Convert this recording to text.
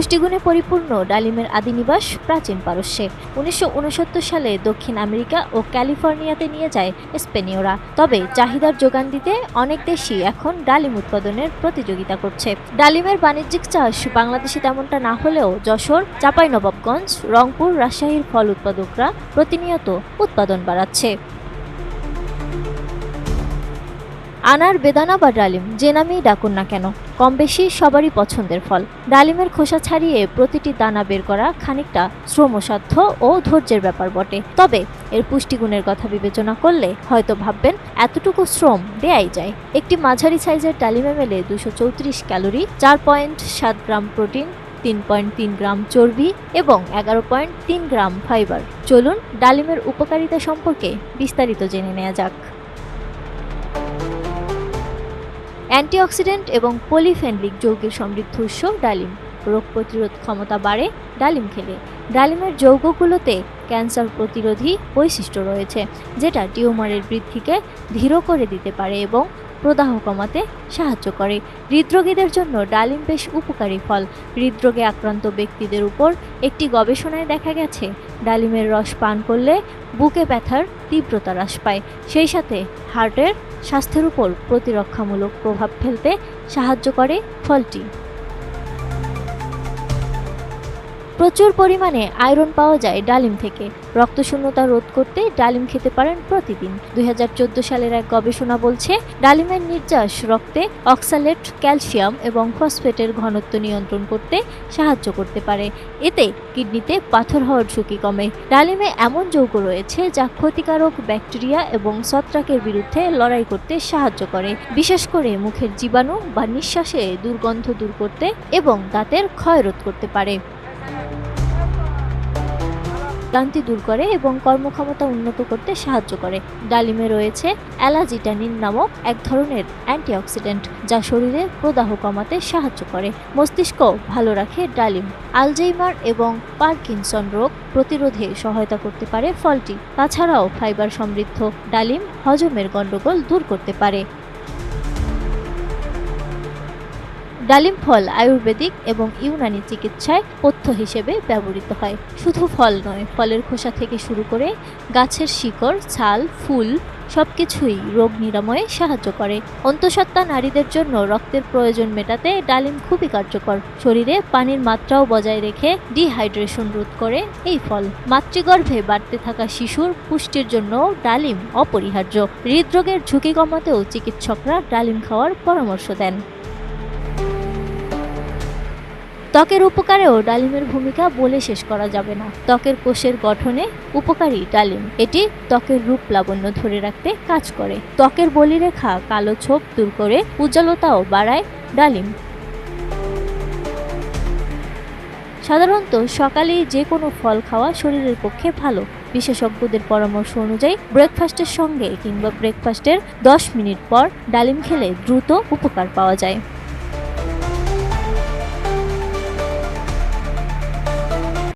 পুষ্টিগুণে পরিপূর্ণ ডালিমের আদিনিবাস প্রাচীন পারস্যে। উনিশশো ঊনসত্তর সালে দক্ষিণ আমেরিকা ও ক্যালিফোর্নিয়াতে নিয়ে যায় স্পেনীয়রা। তবে চাহিদার যোগান দিতে অনেক দেশই এখন ডালিম উৎপাদনের প্রতিযোগিতা করছে। ডালিমের বাণিজ্যিক চাষ বাংলাদেশে তেমনটা না হলেও যশোর, চাঁপাইনবাবগঞ্জ, রংপুর, রাজশাহীর ফল উৎপাদকরা প্রতিনিয়ত উৎপাদন বাড়াচ্ছে। আনার বেদানা বা ডালিম যে নামেই ডাকুন না কেন কম বেশি সবারই পছন্দের ফল। ডালিমের খোসা ছাড়িয়ে প্রতিটি দানা বের করা খানিকটা শ্রমসাধ্য ও ধৈর্যের ব্যাপার বটে। তবে এর পুষ্টিগুণের কথা বিবেচনা করলে হয়তো ভাববেন, এতটুকু শ্রম দেয়াই যায়। একটি মাঝারি সাইজের ডালিমে মেলে দুশো চৌত্রিশ ক্যালোরি, চার পয়েন্ট সাত গ্রাম প্রোটিন, তিন পয়েন্ট তিন গ্রাম চর্বি এবং এগারো পয়েন্ট তিন গ্রাম ফাইবার। চলুন ডালিমের উপকারিতা সম্পর্কে বিস্তারিত জেনে নেওয়া যাক। অ্যান্টিঅক্সিডেন্ট এবং পলিফেনলিক যৌগের সমৃদ্ধ উৎস ডালিম। রোগ প্রতিরোধ ক্ষমতা বাড়ে, ডালিম খেলে। ডালিমের যৌগগুলোতে ক্যান্সার প্রতিরোধী বৈশিষ্ট্য রয়েছে, যেটা টিউমারের বৃদ্ধিকে ধীর করে দিতে পারে এবং প্রদাহ কমাতে সাহায্য করে। হৃদরোগীদের জন্য ডালিম বেশ উপকারী ফল। হৃদরোগে আক্রান্ত ব্যক্তিদের উপর একটি গবেষণায় দেখা গেছে, ডালিমের রস পান করলে বুকে ব্যথার তীব্রতা হ্রাস পায়। সেই সাথে হার্টের স্বাস্থ্যের উপর প্রতিরক্ষামূলক প্রভাব ফেলতে সাহায্য করে ফলটি। প্রচুর পরিমাণে আয়রন পাওয়া যায় ডালিম থেকে। রক্তশূন্যতা রোধ করতে ডালিম খেতে পারেন প্রতিদিন। দুই হাজার চোদ্দ সালের এক গবেষণা বলছে, ডালিমের নির্যাস রক্তে অক্সালেট, ক্যালসিয়াম এবং ফসফেটের ঘনত্ব নিয়ন্ত্রণ করতে সাহায্য করতে পারে। এতে কিডনিতে পাথর হওয়ার ঝুঁকি কমে। ডালিমে এমন যৌগ রয়েছে যা ক্ষতিকারক ব্যাকটেরিয়া এবং ছত্রাকের বিরুদ্ধে লড়াই করতে সাহায্য করে। বিশেষ করে মুখের জীবাণু বা নিঃশ্বাসে দুর্গন্ধ দূর করতে এবং দাঁতের ক্ষয় রোধ করতে পারে। ক্লান্তি দূর করে এবং কর্মক্ষমতা উন্নত করতে সাহায্য করে। ডালিমে রয়েছে অ্যালাজিটানিন নামক এক ধরনের অ্যান্টিঅক্সিডেন্ট, যা শরীরে প্রদাহ কমাতে সাহায্য করে। মস্তিষ্ক ভালো রাখে ডালিম। আলজেইমার এবং পার্কিনসন রোগ প্রতিরোধে সহায়তা করতে পারে ফলটি। তাছাড়াও ফাইবার সমৃদ্ধ ডালিম হজমের গণ্ডগোল দূর করতে পারে। ডালিম ফল আয়ুর্বেদিক এবং ইউনানি চিকিৎসায় পথ্য হিসেবে ব্যবহৃত হয়। শুধু ফল নয়, ফলের খোসা থেকে শুরু করে গাছের শিকড়, ছাল, ফুল সবকিছুই রোগ নিরাময়ে সাহায্য করে। অন্তঃসত্ত্বা নারীদের জন্য রক্তের প্রয়োজন মেটাতে ডালিম খুবই কার্যকর। শরীরে পানির মাত্রাও বজায় রেখে ডিহাইড্রেশন রোধ করে এই ফল। মাতৃগর্ভে বাড়তে থাকা শিশুর পুষ্টির জন্য ডালিম অপরিহার্য। হৃদরোগের ঝুঁকি কমাতেও চিকিৎসকরা ডালিম খাওয়ার পরামর্শ দেন। ত্বকের উপকারেও ডালিমের ভূমিকা বলে শেষ করা যাবে না। ত্বকের কোষের গঠনে উপকারী ডালিম। এটি ত্বকের রূপ লাবণ্য ধরে রাখতে কাজ করে। ত্বকের বলিরেখা কালো ছোপ দূর করে উজ্জ্বলতাও বাড়ায় ডালিম। সাধারণত সকালে যে কোনো ফল খাওয়া শরীরের পক্ষে ভালো। বিশেষজ্ঞদের পরামর্শ অনুযায়ী ব্রেকফাস্টের সঙ্গে কিংবা ব্রেকফাস্টের দশ মিনিট পর ডালিম খেলে দ্রুত উপকার পাওয়া যায়।